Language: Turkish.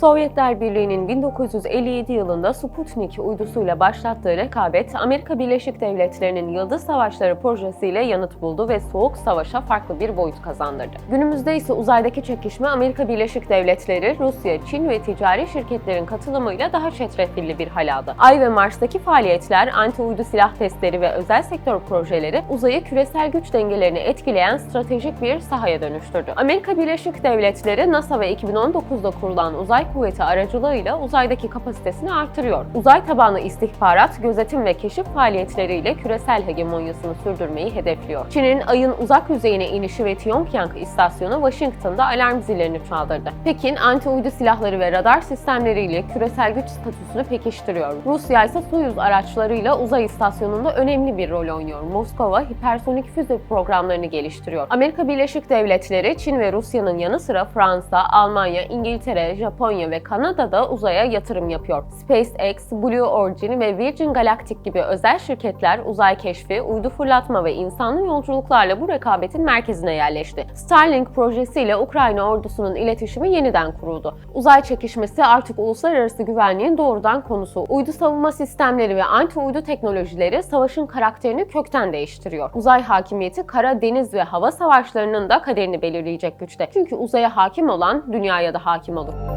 Sovyetler Birliği'nin 1957 yılında Sputnik uydusuyla başlattığı rekabet, Amerika Birleşik Devletleri'nin Yıldız Savaşları projesiyle yanıt buldu ve Soğuk Savaş'a farklı bir boyut kazandırdı. Günümüzde ise uzaydaki çekişme Amerika Birleşik Devletleri, Rusya, Çin ve ticari şirketlerin katılımıyla daha çetrefilli bir hal aldı. Ay ve Mars'taki faaliyetler, anti-uydu silah testleri ve özel sektör projeleri uzayı küresel güç dengelerini etkileyen stratejik bir sahaya dönüştürdü. Amerika Birleşik Devletleri, NASA ve 2019'da kurulan uzay kuvveti aracılığıyla uzaydaki kapasitesini artırıyor. Uzay tabanlı istihbarat, gözetim ve keşif faaliyetleriyle küresel hegemonyasını sürdürmeyi hedefliyor. Çin'in ayın uzak yüzeyine inişi ve Pyongyang istasyonu Washington'da alarm zillerini çaldırdı. Pekin, anti-uydu silahları ve radar sistemleriyle küresel güç statüsünü pekiştiriyor. Rusya ise Soyuz araçlarıyla uzay istasyonunda önemli bir rol oynuyor. Moskova, hipersonik füze programlarını geliştiriyor. Amerika Birleşik Devletleri, Çin ve Rusya'nın yanı sıra Fransa, Almanya, İngiltere, Japonya ve Kanada'da uzaya yatırım yapıyor. SpaceX, Blue Origin ve Virgin Galactic gibi özel şirketler uzay keşfi, uydu fırlatma ve insanlı yolculuklarla bu rekabetin merkezine yerleşti. Starlink projesiyle Ukrayna ordusunun iletişimi yeniden kuruldu. Uzay çekişmesi artık uluslararası güvenliğin doğrudan konusu. Uydu savunma sistemleri ve anti-uydu teknolojileri savaşın karakterini kökten değiştiriyor. Uzay hakimiyeti kara, deniz ve hava savaşlarının da kaderini belirleyecek güçte. Çünkü uzaya hakim olan dünyaya da hakim olur.